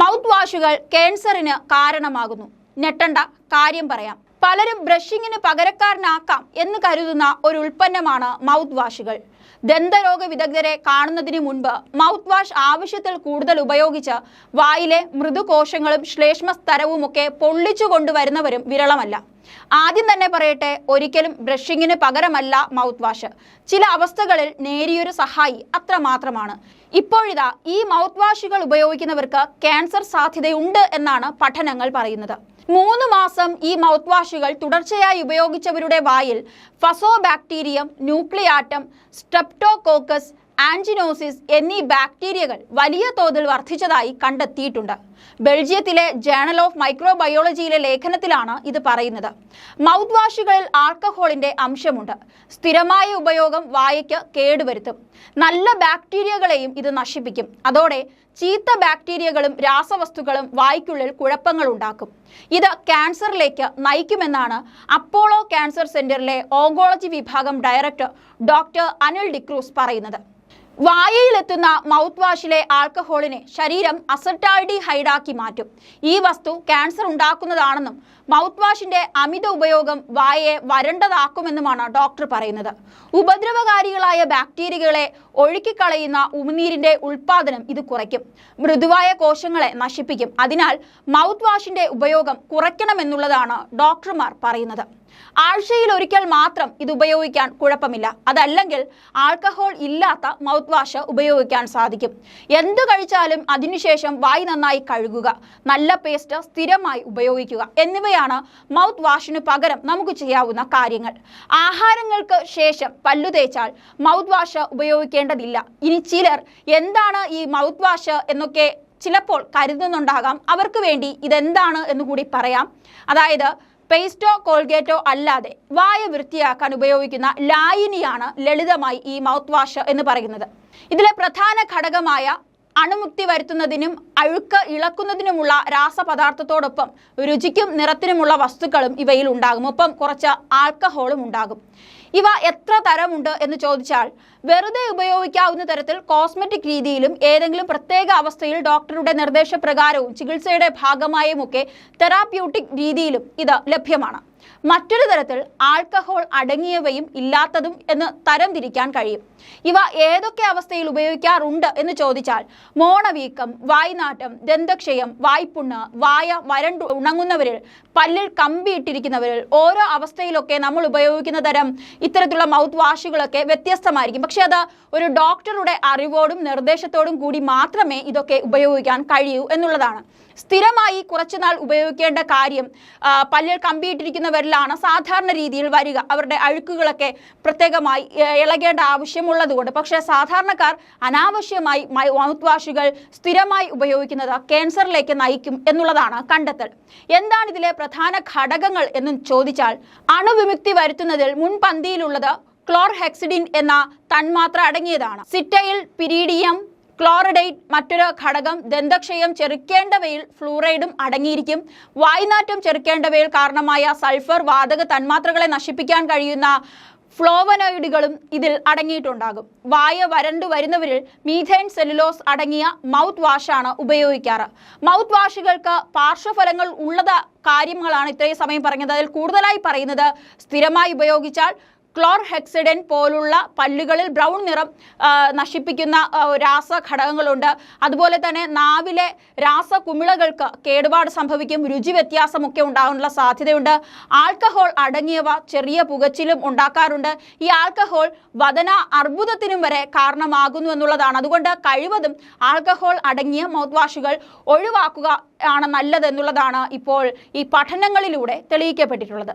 Mouth വാഷുകൾ ക്യാൻസറിന് കാരണമാകുന്നു. ഞെട്ടണ്ട കാര്യം പറയാം. പലരും ബ്രഷിങ്ങിന് പകരക്കാരനാക്കാം എന്ന് കരുതുന്ന ഒരു ഉൽപ്പന്നമാണ് മൗത്ത് വാഷുകൾ ദന്തരോഗ വിദഗ്ധരെ കാണുന്നതിന് മുൻപ് മൗത്ത് വാഷ് ആവശ്യത്തിൽ കൂടുതൽ ഉപയോഗിച്ച് വായിലെ മൃദുകോശങ്ങളും ശ്ലേഷ്മസ്തരവുമൊക്കെ പൊള്ളിച്ചു കൊണ്ടുവരുന്നവരും വിരളമല്ല. ആദ്യം തന്നെ പറയട്ടെ ഒരിക്കലും ബ്രഷിങ്ങിന് പകരമല്ല മൗത്ത് വാഷ് ചില അവസ്ഥകളിൽ നേരിയൊരു സഹായി അത്രമാത്രമാണ്. ഇപ്പോഴിതാ ഈ മൗത്ത് വാഷുകൾ ഉപയോഗിക്കുന്നവർക്ക് ക്യാൻസർ സാധ്യതയുണ്ട് എന്നാണ് പഠനങ്ങൾ പറയുന്നത്. മൂന്ന് മാസം ഈ മൗത്ത് വാഷുകൾ തുടർച്ചയായി ഉപയോഗിച്ചവരുടെ വായിൽ ഫസോ ബാക്ടീരിയം ന്യൂക്ലിയാറ്റം സ്ട്രെപ്റ്റോകോക്കസ് ആൻജിനോസിസ് എന്നീ ബാക്ടീരിയകൾ വലിയ തോതിൽ വർദ്ധിച്ചതായി കണ്ടെത്തിയിട്ടുണ്ട്. ബെൽജിയത്തിലെ ജേണൽ ഓഫ് മൈക്രോബയോളജിയിലെ ലേഖനത്തിലാണ് ഇത് പറയുന്നത്. മൗത്ത് വാഷുകളിൽ ആൽക്കഹോളിന്റെ അംശമുണ്ട്. സ്ഥിരമായ ഉപയോഗം വായയ്ക്ക് കേടുവരുത്തും. നല്ല ബാക്ടീരിയകളെയും ഇത് നശിപ്പിക്കും. അതോടെ ചീത്ത ബാക്ടീരിയകളും രാസവസ്തുക്കളും വായ്ക്കുള്ളിൽ കുഴപ്പങ്ങൾ ഉണ്ടാക്കും ഇത് ക്യാൻസറിലേക്ക് നയിക്കുമെന്നാണ് അപ്പോളോ ക്യാൻസർ സെന്ററിലെ ഓങ്കോളജി വിഭാഗം ഡയറക്ടർ ഡോക്ടർ അനിൽ ഡിക്രൂസ് പറയുന്നത്. വായയിലെത്തുന്ന മൗത്ത് വാഷിലെ ആൽക്കഹോളിനെ ശരീരം അസറ്റാൾഡി ഹൈഡാക്കി മാറ്റും. ഈ വസ്തു ക്യാൻസർ ഉണ്ടാക്കുന്നതാണെന്നും മൗത്ത് വാഷിന്റെ അമിത ഉപയോഗം വായയെ വരണ്ടതാക്കുമെന്നുമാണ് ഡോക്ടർ പറയുന്നത്. ഉപദ്രവകാരികളായ ബാക്ടീരിയകളെ ഒഴുക്കിക്കളയുന്ന ഉമിനീരിന്റെ ഉൽപാദനം ഇത് കുറയ്ക്കും. മൃദുവായ കോശങ്ങളെ നശിപ്പിക്കും. അതിനാൽ മൗത്ത് വാഷിന്റെ ഉപയോഗം കുറയ്ക്കണമെന്നുള്ളതാണ് ഡോക്ടർമാർ പറയുന്നത്. ആഴ്ചയിൽ ഒരിക്കൽ മാത്രം ഇത് ഉപയോഗിക്കാൻ കുഴപ്പമില്ല. അതല്ലെങ്കിൽ ആൾക്കഹോൾ ഇല്ലാത്ത മൗത്ത് വാഷ് ഉപയോഗിക്കാൻ സാധിക്കും. എന്തു കഴിച്ചാലും അതിനുശേഷം വായി നന്നായി കഴുകുക നല്ല പേസ്റ്റ് സ്ഥിരമായി ഉപയോഗിക്കുക എന്നിവയാണ് മൗത്ത് വാഷിന് പകരം നമുക്ക് ചെയ്യാവുന്ന കാര്യങ്ങൾ. ആഹാരങ്ങൾക്ക് ശേഷം പല്ലു തേച്ചാൽ മൗത്ത് വാഷ് ഉപയോഗിക്കേണ്ടതില്ല ഇനി ചിലർ എന്താണ് ഈ മൗത്ത് വാഷ് എന്നൊക്കെ ചിലപ്പോൾ കരുതുന്നുണ്ടാകാം. അവർക്ക് വേണ്ടി ഇതെന്താണ് എന്ന് കൂടി പറയാം. അതായത് പേസ്റ്റോ കോൾഗേറ്റോ അല്ലാതെ വായ വൃത്തിയാക്കാൻ ഉപയോഗിക്കുന്ന ലായിനിയാണ് ലളിതമായി ഈ മൗത്ത് വാഷ് എന്ന് പറയുന്നത്. ഇതിലെ പ്രധാന ഘടകമായ അണുമുക്തി വരുത്തുന്നതിനും അഴുക്ക് ഇളക്കുന്നതിനുമുള്ള രാസപദാർത്ഥത്തോടൊപ്പം രുചിക്കും നിറത്തിനുമുള്ള വസ്തുക്കളും ഇവയിൽ ഉണ്ടാകും. ഒപ്പം കുറച്ച് ആൽക്കഹോളും ഉണ്ടാകും. ഇവ എത്ര തരമുണ്ട് എന്ന് ചോദിച്ചാൽ വെറുതെ ഉപയോഗിക്കാവുന്ന തരത്തിൽ കോസ്മെറ്റിക് രീതിയിലും ഏതെങ്കിലും പ്രത്യേക അവസ്ഥയിൽ ഡോക്ടറുടെ നിർദ്ദേശപ്രകാരവും ചികിത്സയുടെ ഭാഗമായുമൊക്കെ തെറാപ്യൂട്ടിക് രീതിയിലും ഇത് ലഭ്യമാണ്. മറ്റൊരു തരത്തിൽ ആൽക്കഹോൾ അടങ്ങിയവയും ഇല്ലാത്തതും എന്ന് തരംതിരിക്കാൻ കഴിയും. ഇവ ഏതൊക്കെ അവസ്ഥയിൽ ഉപയോഗിക്കാറുണ്ട് എന്ന് ചോദിച്ചാൽ മോണവീക്കം വായ്നാട്ടം ദന്തക്ഷയം വായ്പുണ്ണ് വായ വരണ്ടു ഉണങ്ങുന്നവരിൽ പല്ലിൽ കമ്പിയിട്ടിരിക്കുന്നവരിൽ ഓരോ അവസ്ഥയിലൊക്കെ നമ്മൾ ഉപയോഗിക്കുന്ന തരം ഇത്തരത്തിലുള്ള മൗത്ത് വാഷുകളൊക്കെ വ്യത്യസ്തമായിരിക്കും. പക്ഷെ അത് ഒരു ഡോക്ടറുടെ അറിവോടും നിർദ്ദേശത്തോടും കൂടി മാത്രമേ ഇതൊക്കെ ഉപയോഗിക്കാൻ കഴിയൂ എന്നുള്ളതാണ്. സ്ഥിരമായി കുറച്ചുനാൾ ഉപയോഗിക്കേണ്ട കാര്യം പല്ല് കമ്പിയിട്ടിരിക്കുന്നവരിലാണ് സാധാരണ രീതിയിൽ വരിക. അവരുടെ അഴുക്കുകളൊക്കെ പ്രത്യേകമായി ഇളകേണ്ട ആവശ്യമുള്ളതുകൊണ്ട്. പക്ഷേ സാധാരണക്കാർ അനാവശ്യമായി മൗത്ത് വാഷുകൾ സ്ഥിരമായി ഉപയോഗിക്കുന്നത് ക്യാൻസറിലേക്ക് നയിക്കും എന്നുള്ളതാണ് കണ്ടെത്തൽ. എന്താണ് ഇതിലെ പ്രധാന ഘടകങ്ങൾ എന്നും ചോദിച്ചാൽ അണുവിമുക്തി വരുത്തുന്നതിൽ മുൻപന്തിയിലുള്ളത് ക്ലോർഹെക്സിഡിൻ എന്ന തന്മാത്ര അടങ്ങിയതാണ്. സിറ്റയിൽ പിരീഡിയം ക്ലോറിഡേറ്റ് മറ്റൊരു ഘടകം ദന്തക്ഷയം ചെറുക്കേണ്ടവയിൽ ഫ്ലൂറൈഡും അടങ്ങിയിരിക്കും. വായ്നാറ്റം ചെറുക്കേണ്ടവയിൽ കാരണമായ സൾഫർ വാതക തന്മാത്രകളെ നശിപ്പിക്കാൻ കഴിയുന്ന ഫ്ലോവനോയിഡുകളും ഇതിൽ അടങ്ങിയിട്ടുണ്ടാകും. വായ വരണ്ടു വരുന്നവരിൽ മീഥൈൻ സെല്ലുലോസ് അടങ്ങിയ മൗത്ത് വാഷാണ് ഉപയോഗിക്കാറ്. മൗത്ത് വാഷുകൾക്ക് പാർശ്വഫലങ്ങൾ ഉള്ളത് കാര്യങ്ങളാണ് ഇത്രയും സമയം പറഞ്ഞത്. അതിൽ കൂടുതലായി പറയുന്നത് സ്ഥിരമായി ഉപയോഗിച്ചാൽ ക്ലോർഹെക്സിഡൻ പോലുള്ള പല്ലുകളിൽ ബ്രൗൺ നിറം നശിപ്പിക്കുന്ന രാസഘടകങ്ങളുണ്ട്. അതുപോലെ തന്നെ നാവിലെ രാസകുമിളകൾക്ക് കേടുപാട് സംഭവിക്കും രുചി വ്യത്യാസമൊക്കെ ഉണ്ടാകാനുള്ള സാധ്യതയുണ്ട്. ആൽക്കഹോൾ അടങ്ങിയവ ചെറിയ പുകച്ചിലും ഉണ്ടാക്കാറുണ്ട്. ഈ ആൽക്കഹോൾ വദന അർബുദത്തിനും വരെ കാരണമാകുന്നു എന്നുള്ളതാണ്. അതുകൊണ്ട് കഴിവതും ആൽക്കഹോൾ അടങ്ങിയ മൗത്ത് വാഷുകൾ ഒഴിവാക്കുക ആണ് നല്ലതെന്നുള്ളതാണ് ഇപ്പോൾ ഈ പഠനങ്ങളിലൂടെ തെളിയിക്കപ്പെട്ടിട്ടുള്ളത്.